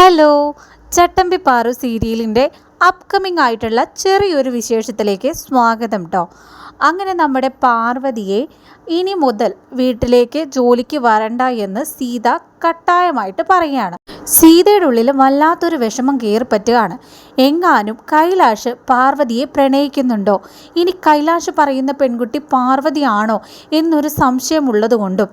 Hello ചട്ടമ്പി പാറു സീരിയലിന്റെ upcoming ആയിട്ടുള്ള ചെറിയൊരു വിശേഷത്തിലേക്ക് സ്വാഗതം കേട്ടോ അങ്ങനെ നമ്മുടെ പാർവതിയെ ഇനി മുതൽ വീട്ടിലേക്ക് ജോലിക്ക് വരണ്ട എന്ന് സീത കട്ടായമായിട്ട് പറയുകയാണ്. സീതയുടെ ഉള്ളിൽ വല്ലാത്തൊരു വിഷമം കയറിപ്പറ്റുകയാണ് എങ്ങാനും കൈലാഷ് പാർവതിയെ പ്രണയിക്കുന്നുണ്ടോ? ഇനി കൈലാഷ് പറയുന്ന പെൺകുട്ടി പാർവതിയാണോ എന്നൊരു സംശയമുള്ളതുകൊണ്ടും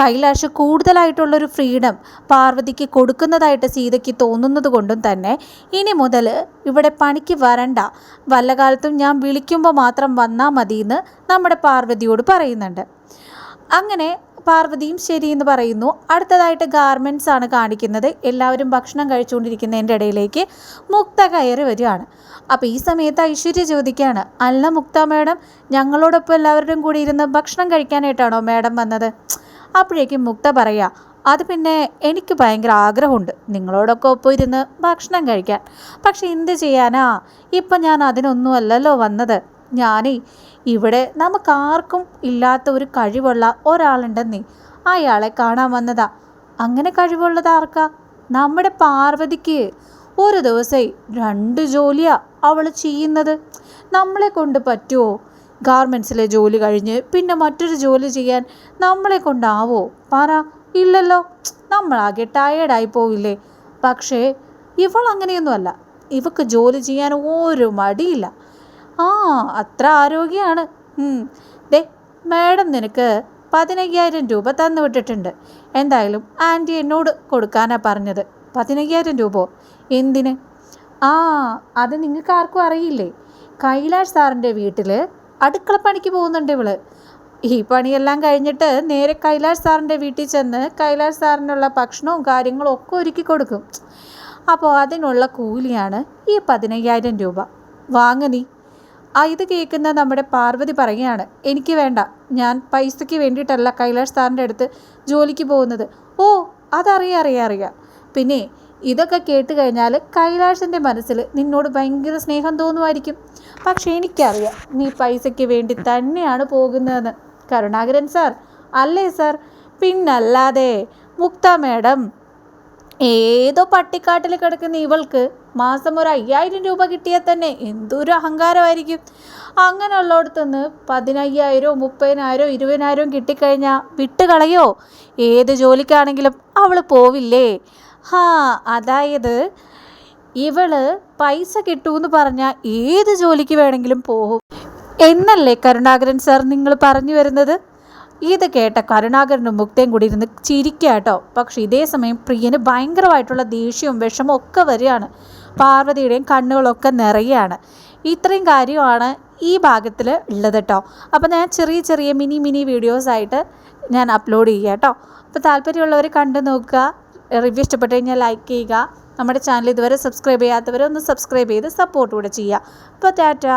കൈലാഷ് കൂടുതലായിട്ടുള്ളൊരു ഫ്രീഡം പാർവതിക്ക് കൊടുക്കുന്നതായിട്ട് സീതയ്ക്ക് തോന്നുന്നത് കൊണ്ടും തന്നെ ഇനി മുതൽ ഇവിടെ പണിക്ക് വരണ്ട. വല്ല കാലത്തും ഞാൻ വിളിക്കുമ്പോൾ മാത്രം വന്നാൽ മതിയെന്ന് നമ്മുടെ പാർവതിയോട് പറയുന്നുണ്ട്. അങ്ങനെ പാർവതിയും എന്ന് പറയുന്നു. അടുത്തതായിട്ട് ഗാർമെന്റ്സ് ആണ് കാണിക്കുന്നത്. എല്ലാവരും ഭക്ഷണം കഴിച്ചുകൊണ്ടിരിക്കുന്നതിന്റെ ഇടയിലേക്ക് മുക്ത കയറി വരികയാണ്. അപ്പോൾ ഈ സമയത്ത് ഐശ്വര്യ ചോദിക്കുകയാണ് അല്ല മുക്ത മാഡം ഞങ്ങളോടൊപ്പം എല്ലാവരുടെയും കൂടി ഇരുന്ന് ഭക്ഷണം കഴിക്കാനായിട്ടാണോ മാഡം വന്നത്? അപ്പോഴേക്കും മുക്ത പറയാ അത് പിന്നെ എനിക്ക് ഭയങ്കര ആഗ്രഹമുണ്ട്. നിങ്ങളോടൊക്കെ ഒപ്പം ഇരുന്ന് ഭക്ഷണം കഴിക്കാൻ. പക്ഷെ എന്ത് ചെയ്യാനാ? ഇപ്പം ഞാൻ അതിനൊന്നുമല്ലല്ലോ വന്നത്. ഞാനേ ഇവിടെ നമുക്ക് ആർക്കും ഇല്ലാത്ത ഒരു കഴിവുള്ള ഒരാളുണ്ടെന്നേ. അയാളെ കാണാൻ വന്നതാ. അങ്ങനെ കഴിവുള്ളത് ആർക്കാ? നമ്മുടെ പാർവതിക്ക്. ഒരു ദിവസം രണ്ട് ജോലിയാ അവൾ ചെയ്യുന്നത്. നമ്മളെ കൊണ്ട് പറ്റുമോ ഗാർമെൻസിലെ ജോലി കഴിഞ്ഞ് പിന്നെ മറ്റൊരു ജോലി ചെയ്യാൻ നമ്മളെ കൊണ്ടാവോ? പറ. ഇല്ലല്ലോ. നമ്മളാകെ ടയേർഡായി പോവില്ലേ. പക്ഷേ ഇവൾ അങ്ങനെയൊന്നുമല്ല ഇവക്ക് ജോലി ചെയ്യാൻ ഒരു മടിയില്ല. ആ അത്ര ആരോഗ്യമാണ് ദേ മാഡം നിനക്ക് പതിനയ്യായിരം രൂപ തന്നു വിട്ടിട്ടുണ്ട്. എന്തായാലും ആന്റി എന്നോട് കൊടുക്കാനാണ് പറഞ്ഞത്. പതിനയ്യായിരം രൂപ? എന്തിന്? ആ അത് നിങ്ങൾക്ക് ആർക്കും അറിയില്ലേ? കൈലാഷ് സാറിന്റെ വീട്ടിൽ അടുക്കളപ്പണിക്ക് പോകുന്നുണ്ട് ഇവൾ. ഈ പണിയെല്ലാം കഴിഞ്ഞിട്ട് നേരെ കൈലാഷ് സാറിന്റെ വീട്ടിൽ ചെന്ന് കൈലാഷ് സാറിനുള്ള ഭക്ഷണവും കാര്യങ്ങളും ഒക്കെ ഒരുക്കി കൊടുക്കും. അപ്പോൾ അതിനുള്ള കൂലിയാണ് ഈ പതിനയ്യായിരം രൂപ. വാങ്ങ നീ. ആ ഇത് കേൾക്കുന്ന നമ്മുടെ പാർവതി പറയുകയാണ് എനിക്ക് വേണ്ട. ഞാൻ പൈസയ്ക്ക് വേണ്ടിയിട്ടല്ല കൈലാഷ് സാറിന്റെ അടുത്ത് ജോലിക്ക് പോകുന്നത്. ഓ അതറിയാം അറിയാം അറിയാം. പിന്നെ ഇതൊക്കെ കേട്ട് കഴിഞ്ഞാൽ കൈലാഷിന്റെ മനസ്സിൽ നിന്നോട് ഭയങ്കര സ്നേഹം തോന്നുമായിരിക്കും. പക്ഷേ എനിക്കറിയാം നീ പൈസയ്ക്ക് വേണ്ടി തന്നെയാണ് പോകുന്നതെന്ന്. കരുണാകരൻ സാർ. അല്ലേ സാർ? പിന്നല്ലാതെ മുക്ത മേഡം ഏതോ പട്ടിക്കാട്ടിൽ കിടക്കുന്ന ഇവൾക്ക് മാസം ഒരു അയ്യായിരം രൂപ കിട്ടിയാൽ തന്നെ എന്തൊരു അഹങ്കാരമായിരിക്കും. അങ്ങനെയുള്ളടത്തുനിന്ന് പതിനയ്യായിരവും മുപ്പതിനായിരവും ഇരുപതിനായിരവും കിട്ടിക്കഴിഞ്ഞാൽ വിട്ടുകളയോ ഏത് ജോലിക്കാണെങ്കിലും അവൾ പോവില്ലേ? ഹാ അതായത് ഇവൾ പൈസ കിട്ടുമെന്ന് പറഞ്ഞാൽ ഏത് ജോലിക്ക് വേണമെങ്കിലും പോകും എന്നല്ലേ കരുണാകരൻ സാർ നിങ്ങൾ പറഞ്ഞു വരുന്നത്? ഇത് കേട്ട കരുണാകരനും മുക്തയും കൂടി ഇരുന്ന് ചിരിക്കാട്ടോ കേട്ടോ. പക്ഷേ ഇതേ സമയം പ്രിയന് ഭയങ്കരമായിട്ടുള്ള ദേഷ്യവും വിഷമവും ഒക്കെ വരികയാണ്. പാർവതിയുടെയും കണ്ണുകളൊക്കെ നിറയുകയാണ്. ഇത്രയും കാര്യമാണ് ഈ ഭാഗത്തിൽ ഉള്ളത് കേട്ടോ. അപ്പോൾ ഞാൻ ചെറിയ ചെറിയ മിനി മിനി വീഡിയോസായിട്ട് ഞാൻ അപ്ലോഡ് ചെയ്യുക കേട്ടോ. അപ്പോൾ താല്പര്യമുള്ളവർ കണ്ടു നോക്കുക. റിവ്യൂ ഇഷ്ടപ്പെട്ട് കഴിഞ്ഞാൽ ലൈക്ക് ചെയ്യുക. നമ്മുടെ ചാനൽ ഇതുവരെ സബ്സ്ക്രൈബ് ചെയ്യാത്തവരെ ഒന്ന് സബ്സ്ക്രൈബ് ചെയ്ത് സപ്പോർട്ട് കൂടെ ചെയ്യുക. അപ്പോൾ ടാറ്റാ.